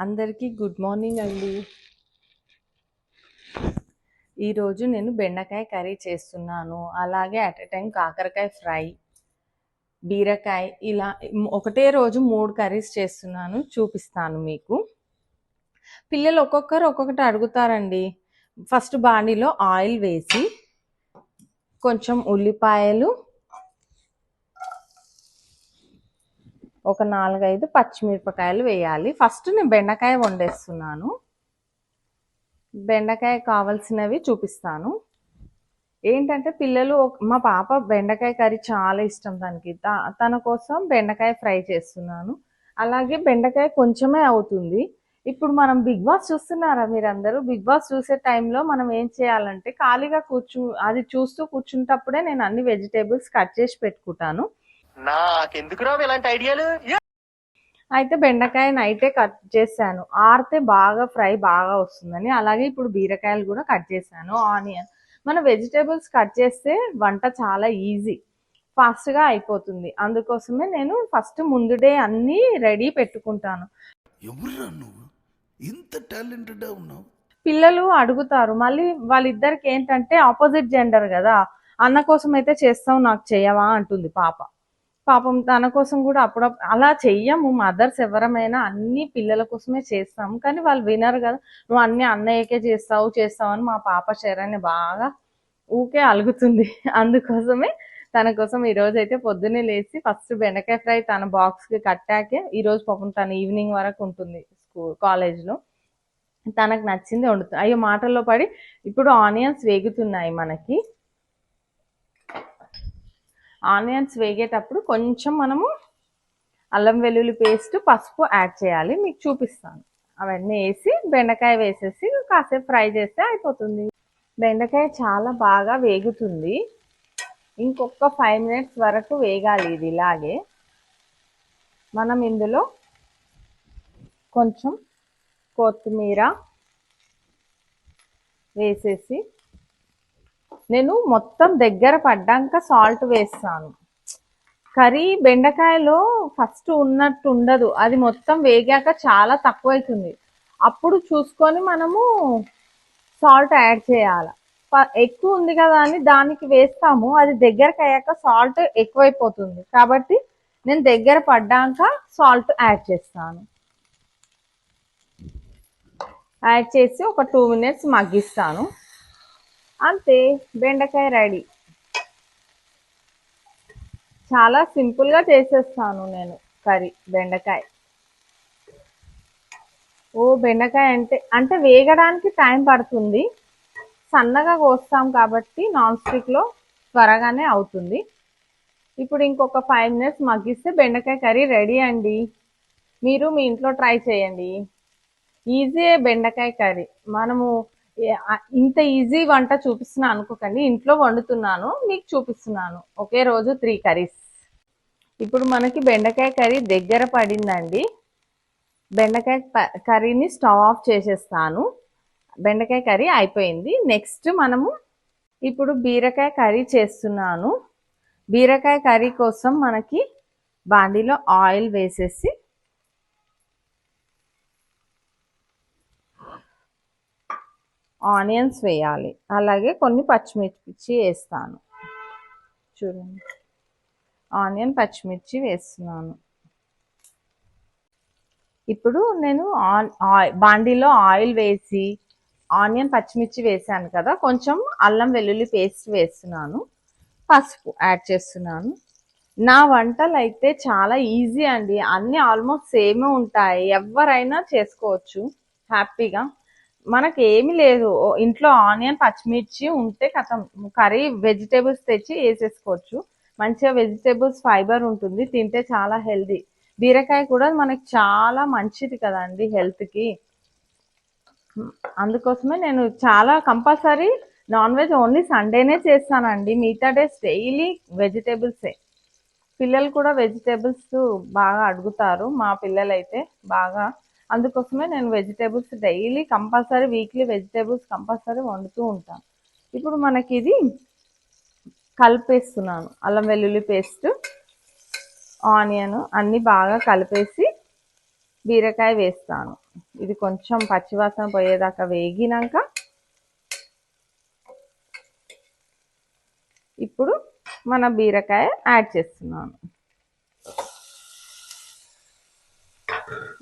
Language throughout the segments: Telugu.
అందరికీ గుడ్ మార్నింగ్ అండి. ఈరోజు నేను బెండకాయ కర్రీ చేస్తున్నాను. అలాగే అట్ ఎ టైం కాకరకాయ ఫ్రై బీరకాయ ఇలా ఒకటే రోజు మూడు కర్రీస్ చేస్తున్నాను. చూపిస్తాను మీకు. పిల్లలు ఒక్కొక్కరు ఒక్కొక్కటి అడుగుతారండి. ఫస్ట్ బాణీలో ఆయిల్ వేసి కొంచెం ఉల్లిపాయలు ఒక నాలుగైదు పచ్చిమిరపకాయలు వేయాలి. ఫస్ట్ నేను బెండకాయ వండేస్తున్నాను. బెండకాయ కావాల్సినవి చూపిస్తాను. ఏంటంటే పిల్లలు ఒక- మా పాప బెండకాయ కర్రీ చాలా ఇష్టం తనకి. తన కోసం బెండకాయ ఫ్రై చేస్తున్నాను. అలాగే బెండకాయ కొంచెమే అవుతుంది. ఇప్పుడు మనం బిగ్ బాస్ చూస్తున్నారా మీరందరూ? బిగ్ బాస్ చూసే టైంలో మనం ఏం చేయాలంటే ఖాళీగా కూర్చు అది చూస్తూ కూర్చుంటప్పుడే నేను అన్ని వెజిటేబుల్స్ కట్ చేసి పెట్టుకుంటాను. నాకెందుకు రావు ఇలాంటి ఐడియాలు? అయితే బెండకాయ నైటే కట్ చేశాను. ఆరితే బాగా ఫ్రై బాగా వస్తుందని. అలాగే ఇప్పుడు బీరకాయలు కూడా కట్ చేశాను. ఆనియన్. మన వెజిటేబుల్స్ కట్ చేస్తే వంట చాలా ఈజీ. ఫాస్ట్గా అయిపోతుంది. అందుకోసమే నేను ఫస్ట్ ముందు డే అన్నీ రెడీ పెట్టుకుంటాను. ఎవరురా నువ్వు? ఇంత టాలెంటెడ్ ఉన్నావు. పిల్లలు అడుగుతారు. మళ్ళీ వాళ్ళిద్దరికి ఏంటంటే ఆపోజిట్ జెండర్ కదా. అన్న కోసం అయితే చేస్తావు నాకు చెయ్యవా అంటుంది పాప. పాపం తన కోసం కూడా అప్పుడప్పుడు అలా చెయ్యము. మదర్స్ ఎవరమైనా అన్ని పిల్లల కోసమే చేస్తాము. కానీ వాళ్ళు వినరు కదా. నువ్వు అన్ని అన్నయ్యకే చేస్తావు చేస్తావు అని మా పాప శరణ్య బాగా ఊకే అలుగుతుంది. అందుకోసమే తన కోసం ఈరోజు అయితే పొద్దున్నే లేచి ఫస్ట్ బెండకాయ ఫ్రై తన బాక్స్కి కట్టాకే ఈరోజు పాపం తన ఈవినింగ్ వరకు ఉంటుంది స్కూల్ కాలేజ్లో. తనకు నచ్చింది వండుతుంది అయ్యో మాటల్లో పడి ఇప్పుడు ఆనియన్స్ వేగుతున్నాయి మనకి. ఆనియన్స్ వేగేటప్పుడు కొంచెం మనము అల్లం వెల్లుల్లి పేస్ట్ పసుపు యాడ్ చేయాలి. మీకు చూపిస్తాను. అవన్నీ వేసి బెండకాయ వేసేసి కాసేపు ఫ్రై చేస్తే అయిపోతుంది. బెండకాయ చాలా బాగా వేగుతుంది. ఇంకొక ఫైవ్ మినిట్స్ వరకు వేగాలి ఇది ఇలాగే. మనం ఇందులో కొంచెం కొత్తిమీర వేసేసి నేను మొత్తం దగ్గర పడ్డాక సాల్ట్ వేస్తాను. కర్రీ బెండకాయలో ఫస్ట్ ఉన్నట్టు ఉండదు. అది మొత్తం వేగాక చాలా తక్కువ అవుతుంది అప్పుడు చూసుకొని మనము సాల్ట్ యాడ్ చేయాలి. ఎక్కువ ఉంది కదా అని దానికి వేస్తాము. అది దగ్గరకు అయ్యాక సాల్ట్ ఎక్కువైపోతుంది. కాబట్టి నేను దగ్గర పడ్డాక సాల్ట్ యాడ్ చేస్తాను. యాడ్ చేసి ఒక టూ మినిట్స్ మగ్గిస్తాను. అంతే బెండకాయ రెడీ. చాలా సింపుల్గా చేసేస్తాను నేను కర్రీ బెండకాయ. ఓ బెండకాయ అంటే అంటే వేగడానికి టైం పడుతుంది. సన్నగా కోస్తాం కాబట్టి నాన్ స్టిక్లో త్వరగానే అవుతుంది. ఇప్పుడు ఇంకొక ఫైవ్ మినిట్స్ మగ్గిస్తే బెండకాయ కర్రీ రెడీ అండి. మీరు మీ ఇంట్లో ట్రై చేయండి. ఈజీ బెండకాయ కర్రీ. మనము ఇంత ఈజీ వంట చూపిస్తున్నా అనుకోకండి. ఇంట్లో వండుతున్నాను మీకు చూపిస్తున్నాను. ఒకే రోజు త్రీ కర్రీస్. ఇప్పుడు మనకి బెండకాయ కర్రీ దగ్గర పడిందండి. బెండకాయ కర్రీని స్టవ్ ఆఫ్ చేసేస్తాను. బెండకాయ కర్రీ అయిపోయింది. నెక్స్ట్ మనము ఇప్పుడు బీరకాయ కర్రీ చేస్తున్నాను. బీరకాయ కర్రీ కోసం మనకి బాండీలో ఆయిల్ వేసేసి ఆనియన్స్ వేయాలి. అలాగే కొన్ని పచ్చిమిర్చి వేస్తాను. చూడండి. ఆనియన్ పచ్చిమిర్చి వేస్తున్నాను. ఇప్పుడు నేను ఆన్ బాండీలో ఆయిల్ వేసి ఆనియన్ పచ్చిమిర్చి వేసాను కదా కొంచెం అల్లం వెల్లుల్లి పేస్ట్ వేస్తున్నాను. పసుపు యాడ్ చేస్తున్నాను. నా వంటలు అయితే చాలా ఈజీ అండి. అన్నీ ఆల్మోస్ట్ సేమే ఉంటాయి. ఎవరైనా చేసుకోవచ్చు. హ్యాపీగా. మనకి ఏమీ లేదు ఇంట్లో ఆనియన్ పచ్చిమిర్చి ఉంటే కథం కర్రీ వెజిటేబుల్స్ తెచ్చి వేసేసుకోవచ్చు. మంచిగా వెజిటేబుల్స్ ఫైబర్ ఉంటుంది తింటే చాలా హెల్దీ. బీరకాయ కూడా మనకి చాలా మంచిది కదండి హెల్త్కి. అందుకోసమే నేను చాలా కంపల్సరీ నాన్ వెజ్ ఓన్లీ సండేనే చేస్తానండి. మిగతా డేస్ డైలీ వెజిటేబుల్సే. పిల్లలు కూడా వెజిటేబుల్స్ బాగా అడుగుతారు మా పిల్లలైతే బాగా అందుకోసమే నేను vegetables daily compulsory weekly vegetables compulsory వండుతూ ఉంటాను. ఇప్పుడు మనకి ఇది కలిపేస్తున్నాను. అల్లం వెల్లుల్లి పేస్ట్ ఆనియన్ అన్నీ బాగా కలిపేసి బీరకాయ వేస్తాను. ఇది కొంచెం పచ్చివాసన పోయేదాకా వేగినాక ఇప్పుడు మన బీరకాయ యాడ్ చేస్తున్నాను.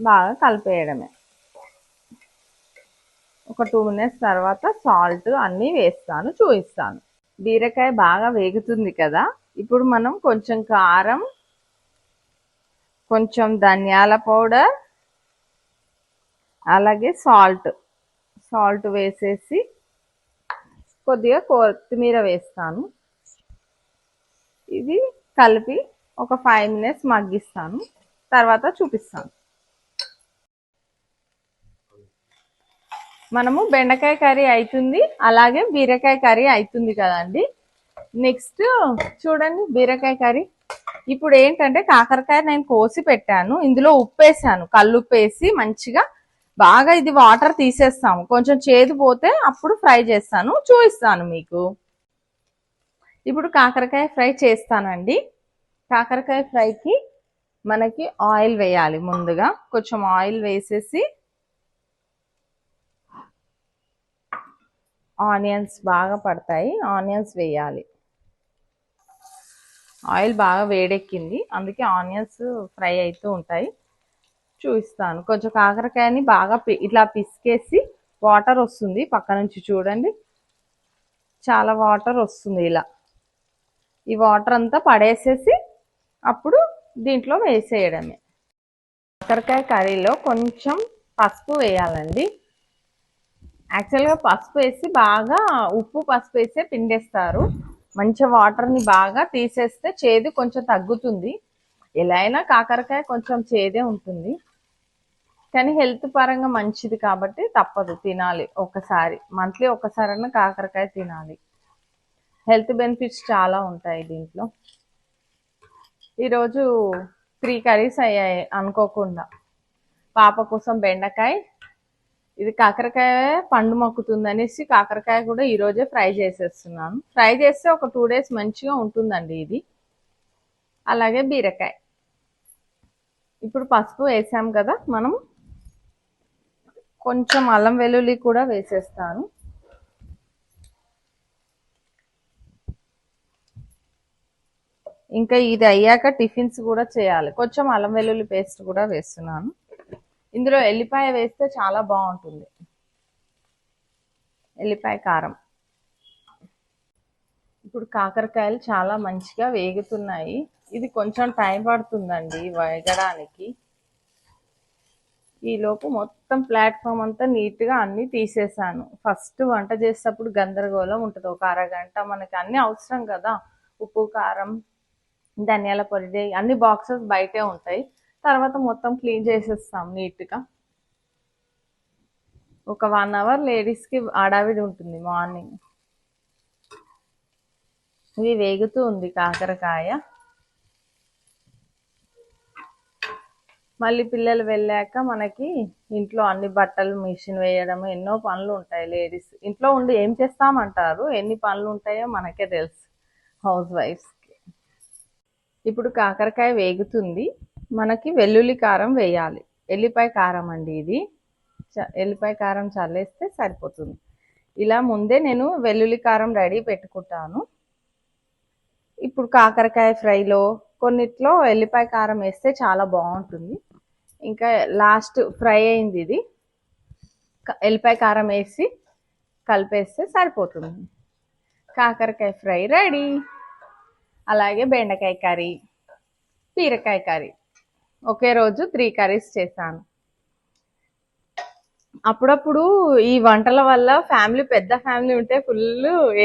బాగా కలిపేయడమే. ఒక టూ మినిట్స్ తర్వాత సాల్ట్ అన్నీ వేస్తాను చూపిస్తాను. బీరకాయ బాగా వేగుతుంది కదా ఇప్పుడు మనం కొంచెం కారం కొంచెం ధనియాల పౌడర్ అలాగే సాల్ట్ సాల్ట్ వేసేసి కొద్దిగా కొత్తిమీర వేస్తాను. ఇది కలిపి ఒక ఫైవ్ మినిట్స్ మగ్గిస్తాను తర్వాత చూపిస్తాను. మనము బెండకాయ కర్రీ అవుతుంది అలాగే బీరకాయ కర్రీ అవుతుంది కదండి. నెక్స్ట్ చూడండి బీరకాయ కర్రీ. ఇప్పుడు ఏంటంటే కాకరకాయ నేను కోసి పెట్టాను ఇందులో ఉప్పు వేసాను కల్లుప్పు వేసి మంచిగా బాగా ఇది వాటర్ తీసేస్తాము. కొంచెం చేదు పోతే అప్పుడు ఫ్రై చేస్తాను చూపిస్తాను మీకు. ఇప్పుడు కాకరకాయ ఫ్రై చేస్తానండి. కాకరకాయ ఫ్రైకి మనకి ఆయిల్ వేయాలి ముందుగా. కొంచెం ఆయిల్ వేసేసి ఆనియన్స్ బాగా పడతాయి. ఆనియన్స్ వేయాలి. ఆయిల్ బాగా వేడెక్కింది. అందుకే ఆనియన్స్ ఫ్రై అవుతూ ఉంటాయి. చూపిస్తాను. కొంచెం కాకరకాయని బాగా పి- ఇట్లా పిసికేసి వాటర్ వస్తుంది. పక్క నుంచి చూడండి. చాలా వాటర్ వస్తుంది ఇలా. ఈ వాటర్ అంతా పడేసేసి అప్పుడు దీంట్లో వేసేయడమే. కాకరకాయ కర్రీలో కొంచెం పసుపు వేయాలండి. యాక్చువల్గా పసుపు వేసి బాగా ఉప్పు పసుపు వేసే పిండేస్తారు. మంచి వాటర్ని బాగా తీసేస్తే చేదు కొంచెం తగ్గుతుంది. ఎలా అయినా కాకరకాయ కొంచెం చేదే ఉంటుంది. కానీ హెల్త్ పరంగా మంచిది కాబట్టి తప్పదు తినాలి. ఒకసారి మంత్లీ ఒకసారైనా కాకరకాయ తినాలి. హెల్త్ బెనిఫిట్స్ చాలా ఉంటాయి దీంట్లో. ఈరోజు త్రీ కర్రీస్ అయ్యాయి అనుకోకుండా. పాప కోసం బెండకాయ ఇది కాకరకాయ పండు మొక్కుతుంది అనేసి కాకరకాయ కూడా ఈరోజే ఫ్రై చేసేస్తున్నాను. ఫ్రై చేస్తే ఒక టూ డేస్ మంచిగా ఉంటుందండి ఇది. అలాగే బీరకాయ. ఇప్పుడు పసుపు వేసాం కదా మనం. కొంచెం అల్లం వెల్లుల్లి కూడా వేసేస్తాను. ఇంకా ఇది అయ్యాక టిఫిన్స్ కూడా చేయాలి. కొంచెం అల్లం వెల్లుల్లి పేస్ట్ కూడా వేస్తున్నాను. ఇందులో ఎల్లిపాయ వేస్తే చాలా బాగుంటుంది. ఎల్లిపాయ కారం. ఇప్పుడు కాకరకాయలు చాలా మంచిగా వేగుతున్నాయి. ఇది కొంచెం టైం పడుతుందండి వేగడానికి. ఈలోపు మొత్తం ప్లాట్ఫామ్ అంతా నీట్గా అన్నీ తీసేసాను. ఫస్ట్ వంట చేసేటప్పుడు గందరగోళం ఉంటుంది. ఒక అరగంట మనకి అన్నీ అవసరం కదా. ఉప్పు కారం ధనియాల పొడి అన్ని బాక్సెస్ బయటే ఉంటాయి. తర్వాత మొత్తం క్లీన్ చేసేస్తాం నీట్గా. ఒక వన్ అవర్ లేడీస్కి ఆడావిడి ఉంటుంది మార్నింగ్. ఇది వేగుతూ ఉంది కాకరకాయ. మళ్ళీ పిల్లలు వెళ్ళాక మనకి ఇంట్లో అన్ని బట్టలు మిషన్ వేయడం ఎన్నో పనులు ఉంటాయి లేడీస్. ఇంట్లో ఉండి ఏం చేస్తామంటారు? ఎన్ని పనులు ఉంటాయో మనకే తెలుసు హౌస్ వైఫ్స్కి. ఇప్పుడు కాకరకాయ వేగుతుంది. మనకి వెల్లుల్లి కారం వేయాలి. ఎల్లిపాయ కారం అండి ఇది. చ- ఎల్లిపాయ కారం చల్లేస్తే సరిపోతుంది. ఇలా ముందే నేను వెల్లుల్లి కారం రెడీ పెట్టుకుంటాను. ఇప్పుడు కాకరకాయ ఫ్రైలో కొన్నిట్లో ఎల్లిపాయ కారం వేస్తే చాలా బాగుంటుంది. ఇంకా లాస్ట్ ఫ్రై అయింది ఇది. ఎల్లిపాయ కారం వేసి కలిపేస్తే సరిపోతుంది. కాకరకాయ ఫ్రై రెడీ. అలాగే బెండకాయ కర్రీ బీరకాయ కర్రీ. ఒకే రోజు త్రీ కర్రీస్ చేశాను. అప్పుడప్పుడు ఈ వంటల వల్ల ఫ్యామిలీ పెద్ద ఫ్యామిలీ ఉంటే ఫుల్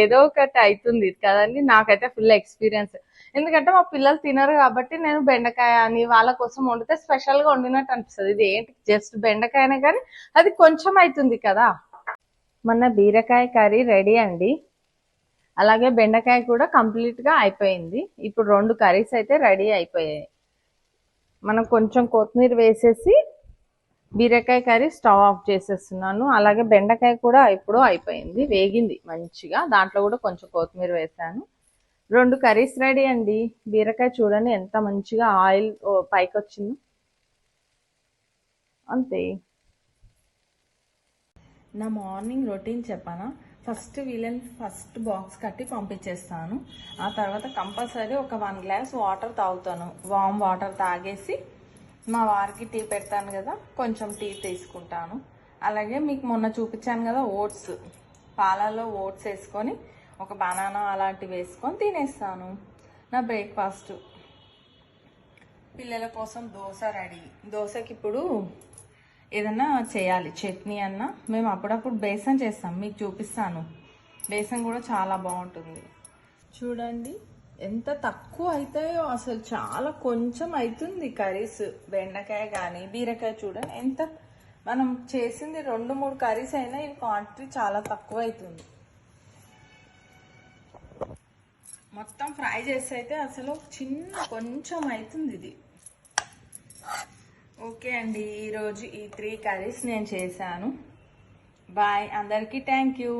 ఏదో ఒకటి అవుతుంది కదండి. నాకైతే ఫుల్ ఎక్స్పీరియన్స్. ఎందుకంటే మా పిల్లలు తినరు కాబట్టి నేను బెండకాయ అని వాళ్ళ కోసం వండితే స్పెషల్గా వండినట్టు అనిపిస్తుంది. ఇది ఏంటి? జస్ట్ బెండకాయనే కానీ అది కొంచెం అవుతుంది కదా. మన బీరకాయ కర్రీ రెడీ అండి. అలాగే బెండకాయ కూడా కంప్లీట్గా అయిపోయింది. ఇప్పుడు రెండు కర్రీస్ అయితే రెడీ అయిపోయాయి. మనం కొంచెం కొత్తిమీర వేసేసి బీరకాయ కర్రీ స్టవ్ ఆఫ్ చేసేస్తున్నాను. అలాగే బెండకాయ కూడా ఇప్పుడు అయిపోయింది వేగింది మంచిగా. దాంట్లో కూడా కొంచెం కొత్తిమీర వేసాను. రెండు కర్రీస్ రెడీ అండి. బీరకాయ చూడండి ఎంత మంచిగా ఆయిల్ పైకి వచ్చింది అంతే. నా మార్నింగ్ రొటీన్ చెప్పానా? ఫస్ట్ వీళ్ళని ఫస్ట్ బాక్స్ కట్టి పంపించేస్తాను. ఆ తర్వాత కంపల్సరీ ఒక వన్ గ్లాస్ వాటర్ తాగుతాను. వామ్ వాటర్ తాగేసి మా వారికి టీ పెడతాను కదా కొంచెం టీ తీసుకుంటాను. అలాగే మీకు మొన్న చూపించాను కదా ఓట్స్. పాలలో ఓట్స్ వేసుకొని ఒక బనానా అలాంటివి వేసుకొని తినేస్తాను. నా బ్రేక్ఫాస్ట్. పిల్లల కోసం దోశ రెడీ. దోశకి ఇప్పుడు ఏదన్నా చేయాలి. చట్నీ అన్న మేము అప్పుడప్పుడు బేసన్ చేస్తాం. మీకు చూపిస్తాను. బేసన్ కూడా చాలా బాగుంటుంది. చూడండి ఎంత తక్కువ అవుతాయో అసలు చాలా కొంచెం అవుతుంది కర్రీస్. బెండకాయ కానీ బీరకాయ చూడండి ఎంత మనం చేసింది రెండు మూడు కర్రీస్ అయినా ఈ క్వాంటిటీ చాలా తక్కువ అవుతుంది మొత్తం ఫ్రై చేస్తే అయితే అసలు చిన్న కొంచెం అవుతుంది ఇది. ఓకే అండి ఈరోజు ఈ త్రీ కర్రీస్ నేను చేశాను. బాయ్ అందరికీ థ్యాంక్ యూ.